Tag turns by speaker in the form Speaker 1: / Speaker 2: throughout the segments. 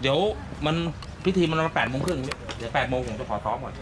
Speaker 1: เดี๋ยวมันพิธีมันมาแปดโมงครึ่งเดี๋ยวแปดโมงผมจะขอซ้อมก่อน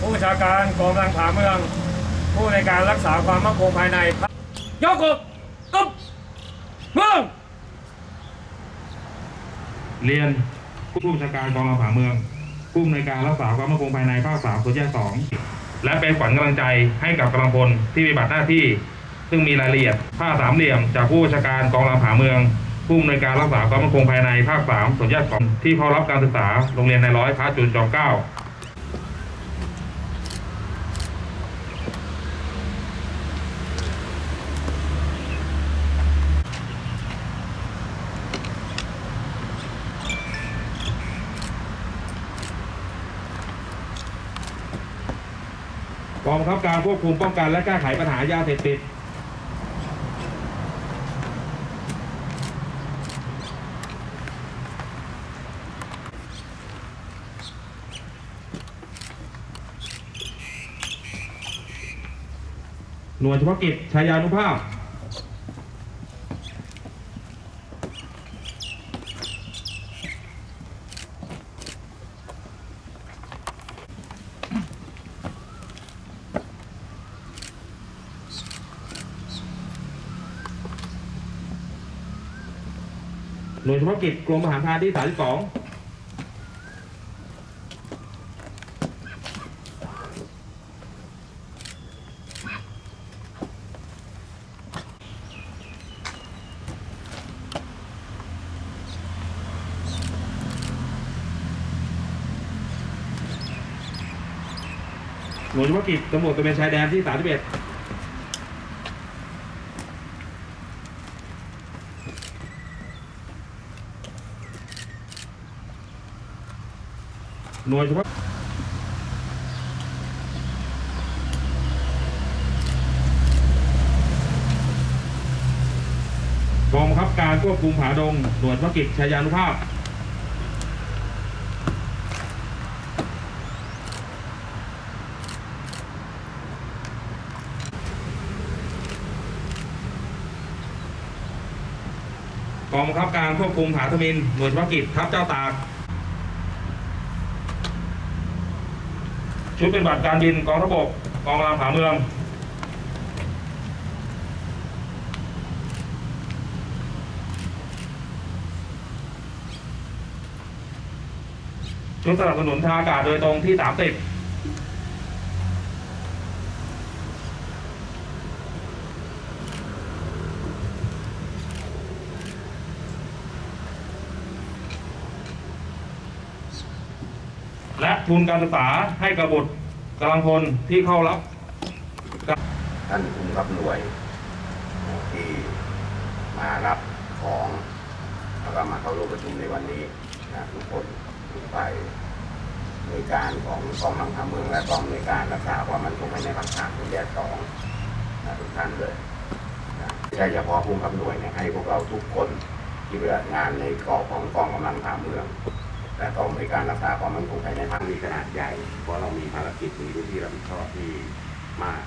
Speaker 2: ผู้บัญชาการกองกำลังผาเมือง ผู้ในการรักษาความมั่นคงภายในยกกบกบเมือง
Speaker 3: เรียนผู้บัญชาการกองกำลังผาเมือง ผู้อำนการรักษาความมั่นคงภายในภาคสามส่วนแยกสองและเป็นขวัญกำลังใจให้กับกำลังพลที่ปฏิบัติหน้าที่ ซึ่งมีรายละเอียดผ้าสามเหลี่ยม จากผู้บัญชาการกองกำลังผาเมืองผู้อำนวยการรักษาความมั่นคงภายในภาคสามส่วนแยกสองที่เข้ารับการศึกษาโรงเรียนในร้อยพระจุลจอมเกล้า กองบังคับการควบคุมป้องกันและแก้ไขปัญหายาเสพติดหน่วยเฉพาะกิจชายานุภาพ หน่วยเฉพาะกิจกรมทหารพรานที่ 32หน่วยเฉพาะกิจตำรวจตระเวนชายแดนที่ 31 หน่วยเฉพาะกองบังคับการควบคุมผาดงหน่วยเฉพาะกิจชายานุภาพกองบังคับการควบคุมผาทมินหน่วยเฉพาะกิจทัพเจ้าตาก ชุดเป็นบัตรการบินกองระบบกองรามผาเมือง ชุดสนับสนุนทางอากาศโดยตรงที่ 30 และทุนการศึกษาให้กับบุตรกำลังพลที่เข้ารับ
Speaker 4: ท่านภูมิกับหน่วยที่มารับของแล้วก็มาเข้าร่วมประชุมในวันนี้นะทุกคนทุกฝ่ายหน่วยการของกองกำลังทำเมืองและกองหน่วยการรักษาความมั่นคงภายในภาคสามแยกสองนะทุกท่านเลยนะไม่ใช่เฉพาะภูมิกับหน่วยเนี่ยให้พวกเราทุกคนที่ปฏิบัติงานในกองของกองกำลังทำเมือง และกองในการรักษาความมั่นคงภายในภาคมีขนาดใหญ่เพราะเรามีภารกิจมีพื้นที่รับผิดชอบที่มาก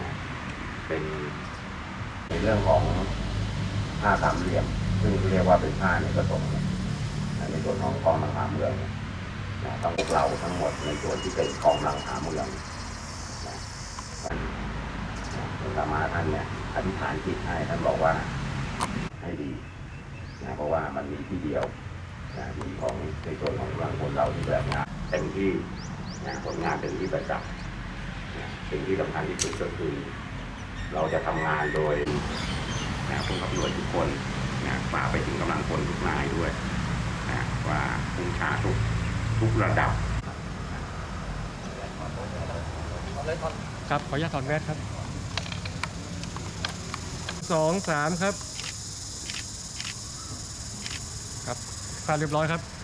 Speaker 4: นะเป็นในเรื่องของผ้าสามเหลี่ยม ซึ่งเรียกว่าเป็นผ้าในกระสงนะในส่วนของกองหลังหาเมืองนะต้องพวกเราทั้งหมดในส่วนที่เป็นกองหลังหาเมืองนะท่านนะคุณธรรมาท่านเนี่ยอธิษฐานจิตให้ท่านบอกว่าให้ดีนะเพราะว่ามันมีที่เดียว มีของในส่วนของกำลังคนเราที่แบบงานเต็มที่นะผลงานเป็นที่ประจักษ์นะสิ่งที่สำคัญที่สุดก็คือ เราจะทำงานโดยนะผู้ขับหน่วยทุกคนนะฝากไปถึงกำลังพลทุกนายด้วยนะว่าผู้ชาทุกทุกระดับ
Speaker 5: ครับขออนุญาตถอนแว่นครับสองสามครับ ความเรียบร้อยครับ